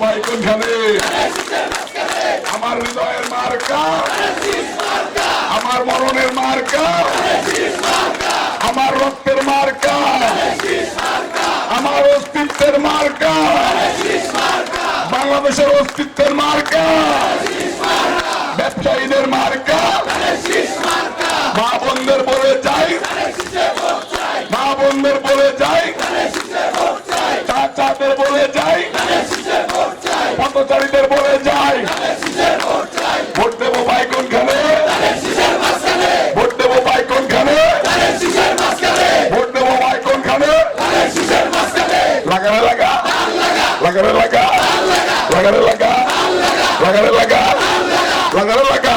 ভাই কোনখানে আমার হৃদয়ের মার্কা। আমার মরণের মার্কা। আমার রক্তের মার্কা। আমার অস্তিত্বের মার্কা। বাংলাদেশের অস্তিত্বের মার্কা। ব্যবসায়ীদের মার্কা। মা বোনদের বলে যাই। মা বোনদের বলে যাই চাচাদের বলে যাই পথচারীদের বলে যাই ভোট দেবো ভাই কোনখানে ভোট দেবো ভাই কোনখানে ভোট দেবো ভাই কোনখানে লাগারে লাগা লাগারে লাগা লাগারে লাগা লাগারে লাগা লাগারে লাগা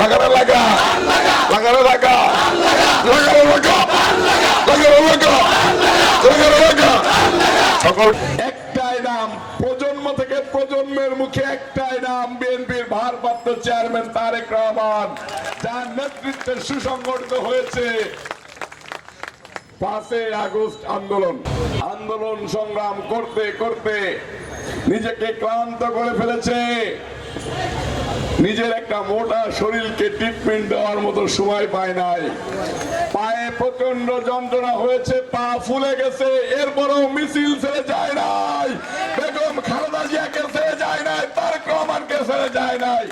লাগারে লাগা লাগারে লাগা লাগারে লাগা লাগারে লাগা লাগারে লাগা সকল একটাই নাম প্রজন্ম থেকে প্রজন্মের মুখে একটাই নাম বিএনপির ভারপ্রাপ্ত চেয়ারম্যান তারেক রহমান যার নেতৃত্বে সুসংগঠিত হয়েছে পাঁচই আগস্ট আন্দোলন। আন্দোলন সংগ্রাম করতে করতে নিজেকে ক্লান্ত করে ফেলেছে। নিজের একটা মোটা শরীরকে ট্রিটমেন্ট দেওয়ার মতো সময় পায় নাই। পায়ে প্রচণ্ড যন্ত্রণা হয়েছে, পা ফুলে গেছে, এরপরও মিছিল ছেড়ে যায় নাই। বেগম খালেদা জিয়াকে ছেড়ে যায় নাই, তারেক রহমানকে ছেড়ে যায় নাই।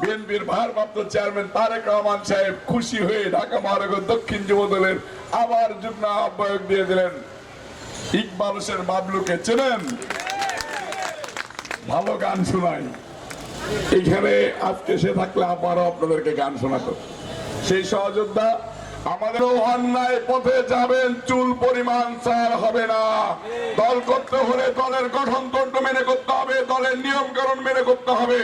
বিএনপির ভারপ্রাপ্ত চেয়ারম্যান তারেক রহমান সাহেব খুশি হয়ে ঢাকা মহানগর দক্ষিণ যুব আবার যুগ্ম আহ্বায়ক দিয়ে দিলেন। ইকবাল হোসেন বাবলুকে চেনেন? ভালো গান শোনাই। এইখানে আজকে সে থাকলে আবারও আপনাদেরকে গান শোনাতো। সেই সহযোদ্ধা আমাদেরও অন্যায় পথে যাবেন, চুল পরিমাণ ছাড় হবে না। দল করতে হলে দলের গঠনতন্ত্র মেনে করতে হবে, দলের নিয়মকানুন মেনে করতে হবে।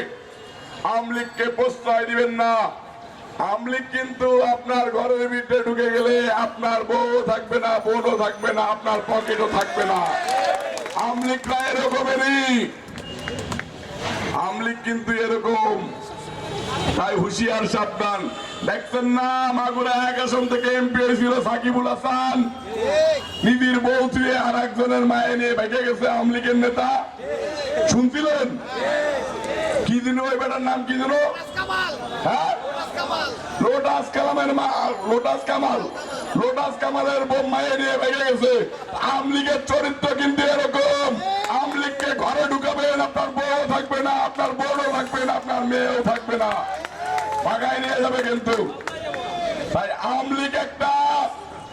আমলিগকে প্রশ্রয় দিবেন না। আমলিগ কিন্তু আপনার ঘরের ভিতরে ঢুকে গেলে আপনার বউ থাকবে না, বোনও থাকবে না, আপনার পকেটও থাকবে না। আমলিগরা এরকমেরই। আমলিগ কিন্তু এরকম। তাই হুশিয়ার সাবধান। দেখছেন না, মাগুরা এক আসন থেকে এমপি হয়েছিল সাকিবুল হাসান। নিদির বউ তুই আর একজনের মায়ে নিয়ে ভেঙে গেছে আমলিগের নেতা। শুনছিলেন? কি দিন ওই বেটার নাম কি দিল হ্যাঁ? লোটাস কালামের মা লোটাস কামাল। লোটাস কামালের বউ মায়ে নিয়ে ভেঙে গেছে। আমলিগের চরিত্র কিন্তু এরকম। আপনার বউ থাকবে না, আপনার বোনও থাকবে না, আপনার মেয়েও থাকবে না। ভাগায় নিয়ে যাবে কিন্তু। তাই আমলিগ একটা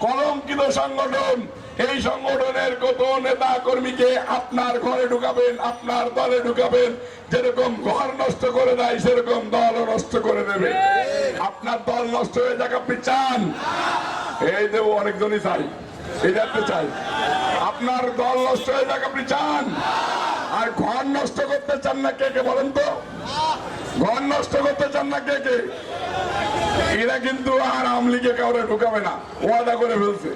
কলঙ্কিত সংগঠন, এই সংগঠনের কত নেতা কর্মীকে আপনার ঘরে ঢুকাবেন, আপনার দলে ঢুকাবেন, যেরকম ঘর নষ্ট করে দেয়, সেরকম দল নষ্ট করে দেবে। আপনার দল নষ্ট হয়ে যাক, আপনি চান? এই দেবো, অনেকজনই চাই। এই চাই। আপনার দল নষ্ট হয়ে যাক, আপনি চান? আর ঘর নষ্ট করতে চান না কে কে বলেন তো? ঘর নষ্ট করতে চান না কে কে? এরা কিন্তু আর আওয়ামী লীগে কাউরে ঢুকাবে না। ওয়াদা করে ফেলছে।